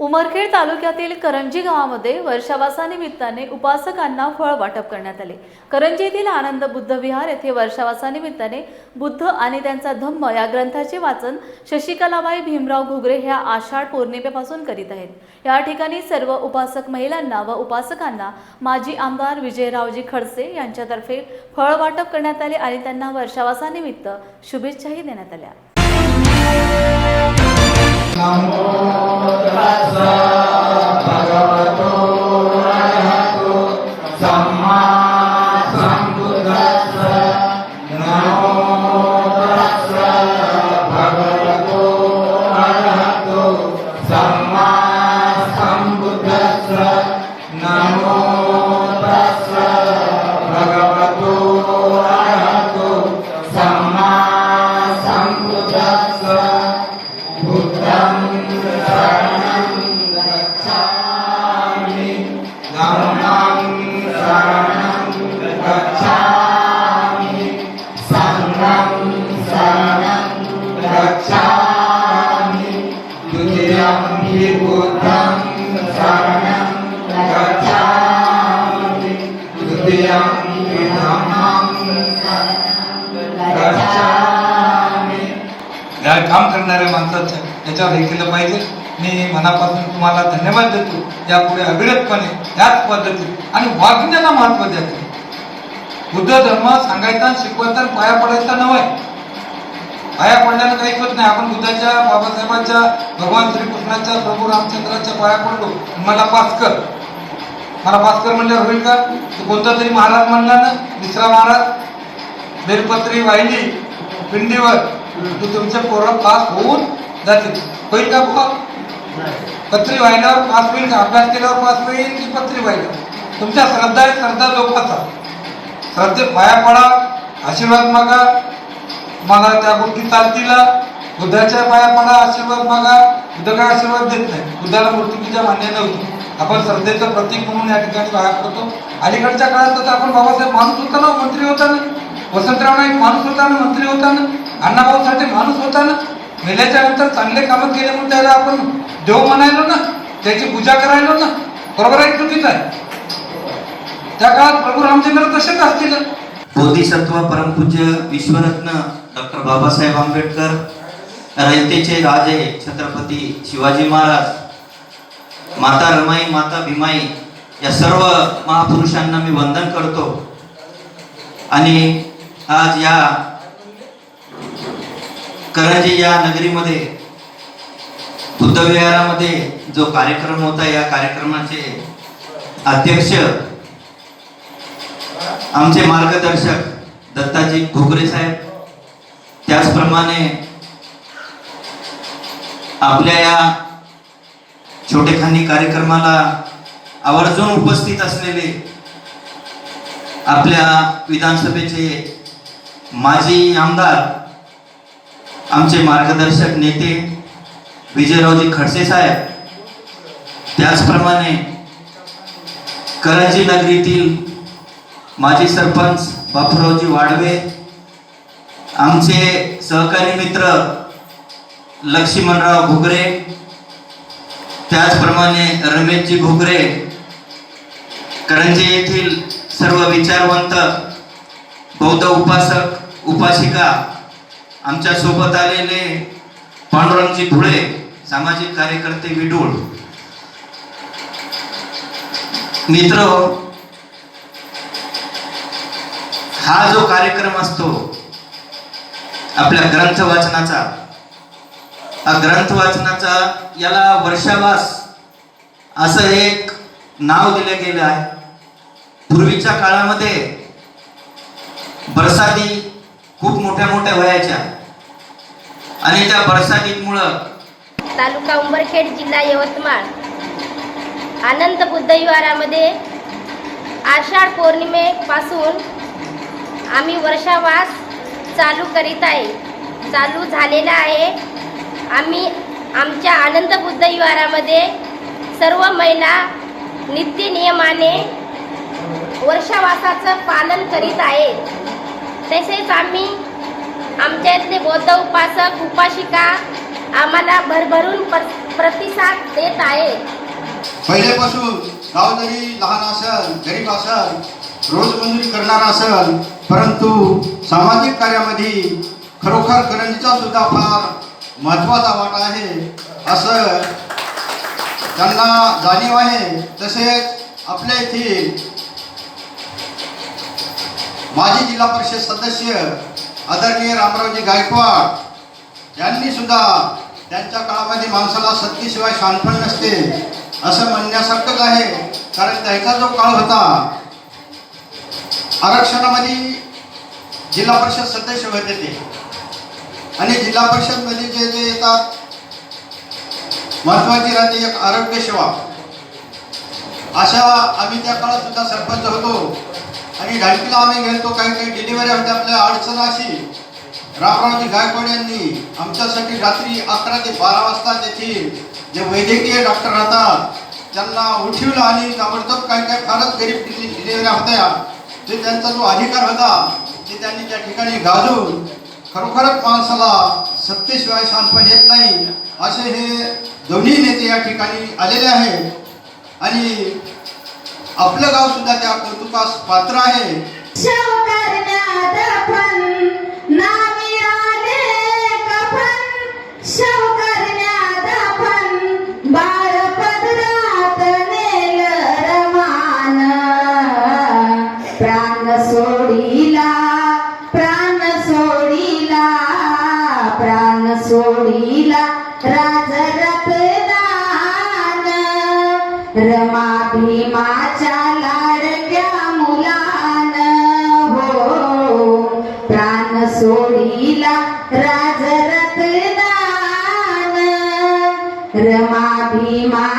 उमरखेड तालुक्यातील करंजी गावामध्ये वर्षावासानिमित्ताने उपासकांना फळ वाटप करण्यात आले. करंजी येथील आनंद बुद्ध विहार येथे वर्षावासानिमित्ताने बुद्ध आणि त्यांचा धम्म या ग्रंथाचे वाचन शशिकलाबाई भीमराव घुगरे ह्या आषाढ पौर्णिमेपासून करीत आहेत. या ठिकाणी सर्व उपासक महिलांना व उपासकांना माजी आमदार विजयरावजी खडसे यांच्यातर्फे फळ वाटप करण्यात आले आणि त्यांना वर्षावासानिमित्त शुभेच्छाही देण्यात आल्या. काम करणाऱ्या माणसाचं याच्यावर हे केलं पाहिजे. मी मनापासून तुम्हाला धन्यवाद देतो. यापुढे अविरतपणे याच पद्धतीत आणि वागण्याला महत्त्व द्यायचं बुद्ध धर्म सांगायचा शिकवायचा पाया पडायचा नव्हे. पाया पडल्यानं काही होत नाही. आपण बुद्धाच्या बाबासाहेबांच्या भगवान श्रीकृष्णाच्या प्रभू रामचंद्राच्या पाया पडलो. मला पास कर. मला भास्कर म्हणल्यावर होईल का? तो कोणता तरी महाराज म्हणला ना? मिश्रा महाराज बेलपत्री वाहिली पिंडीवर. तू तुमचे पोरं पास होऊन जातील. होईल का बुवा? पत्री वाहिल्यावर पास होईल का? अभ्यास केल्यावर पास होईल की पत्री वाहिल्यावर तुमच्या श्रद्धा आहे श्रद्धा लोकांचा. श्रद्धे पाया पडा आशीर्वाद मागा. मला त्या गोष्टी चालतील. बुद्धाच्या पाया पडा आशीर्वाद मागा. बुद्ध काय आशीर्वाद देत नाही? बुद्धाला मूर्तिकीच्या मान्य नव्हती. आपण श्रद्धेचं प्रतीक म्हणून या ठिकाणी पाया करतो अलीकडच्या काळात तर आपण बाबासाहेब माणूस होता ना मंत्री होता ना वसंतराव नाईक माणूस होता ना मंत्री होता ना अण्णाभाऊ साठे माणूस होता ना मेल्याच्या नंतर चांगले कामं केले म्हणून त्याला आपण देव म्हणायलो ना त्याची पूजा करायलो ना बरोबर आहे चुकीचं आहे? त्या काळात प्रभू रामचंद्र तसेच असतील. बोधिसत्व परमपूज्य विश्वरत्न डॉक्टर बाबासाहेब आंबेडकर रयतेचे राजे छत्रपती शिवाजी महाराज माता रमाई माता भीमाई या सर्व महापुरुषांना मी वंदन करतो. आणि आज या करंजी या नगरीमध्ये बुद्धविहारामध्ये जो कार्यक्रम होता या कार्यक्रमाचे अध्यक्ष आमचे मार्गदर्शक दत्ताजी घोगरे साहेब त्याचप्रमाणे आपल्या या छोटेखानी कार्यक्रमाला आवर्जून उपस्थित असलेले आपल्या विधानसभेचे माजी आमदार आमचे मार्गदर्शक नेते विजयरावजी खडसे साहेब त्याचप्रमाणे करंजी नगरीतील माजी सरपंच बापूरावजी वाडवे आमचे सहकारी मित्र लक्ष्मणराव घुगरे त्याचप्रमाणे रमेशजी घुगरे करंजी येथील सर्व विचारवंत बौद्ध उपासक उपासिका आमच्यासोबत आलेले पांडुरंगजी धुळे सामाजिक कार्यकर्ते विडूळ. मित्र हा जो कार्यक्रम असतो आपल्या ग्रंथ वाचनाचा हा ग्रंथ वाचनाचा याला वर्षावास असं एक नाव दिलं गेलं आहे. पूर्वीच्या काळामध्ये बरसाती खूप मोठ्या मोठ्या वयाच्या आणि त्या बरसातीमुळं तालुका उंबरखेड जिल्हा यवतमाळ. आनंद बुद्ध विहारामध्ये आषाढ पौर्णिमेपासून आम्ही वर्षावास चालू करीत आहे. चालू झालेला आहे. आम्ही आमच्या आनंद बुद्ध विहारामध्ये सर्व महिला नित्यनियमाने वर्षावासाचं पालन करीत आहेत. तसेच आम्ही आमच्या इथले बौद्ध उपासक उपासिका आम्हाला भरभरून प्रतिसाद देत आहे पहिल्यापासून गाव जरी लहान असल गरीब असेल रोजमजुरी करणार असल परंतु सामाजिक कार्यामध्ये खरोखर करंजीचा सुद्धा फार महत्त्वाचा वाटा आहे. असं त्यांना जाणीव आहे. तसेच आपल्या येथील माजी जिल्हा परिषद सदस्य आदरणीय रामरावजी गायकवाड यांनी सुद्धा त्यांच्या काळामध्ये माणसाला सत्तेशिवाय शांतपण नसते असं म्हणण्यासारखंच आहे. कारण त्याचा जो काळ होता आरक्षणामध्ये जिल्हा परिषद सदस्य होते ते. आणि जिल्हा परिषदमध्ये जे जे येतात महत्वाची राहते एक आरोग्य सेवा. अशा आम्ही त्या काळात सुद्धा सरपंच होतो आणि ढालकीला आम्ही गेलतो काही काही डिलिव्हरी होत्या आपल्या अडचण अशी रामरावजी गायकवाड यांनी आमच्यासाठी रात्री अकरा ते बारा वाजता तेथील जे वैद्यकीय डॉक्टर राहतात त्यांना उठिवलं आणि ताबडतोब काही काही फारच गरीब डिलिव्हऱ्या होत्या. ते त्यांचा जो अधिकार होता ते त्यांनी त्या ठिकाणी गाजून खरोखरच माणसाला सत्तेशिवाय शांतपण येत नाही. असे हे दोन्ही नेते या ठिकाणी आलेले आहेत. आणि आपलं गाव सुद्धा त्या कौतुकास पात्र आहे. सोडीला राज रतदान रमा भीमाच्या लाडक्या मुलान. हो प्राण सोडीला राज रतदान रमा भीमा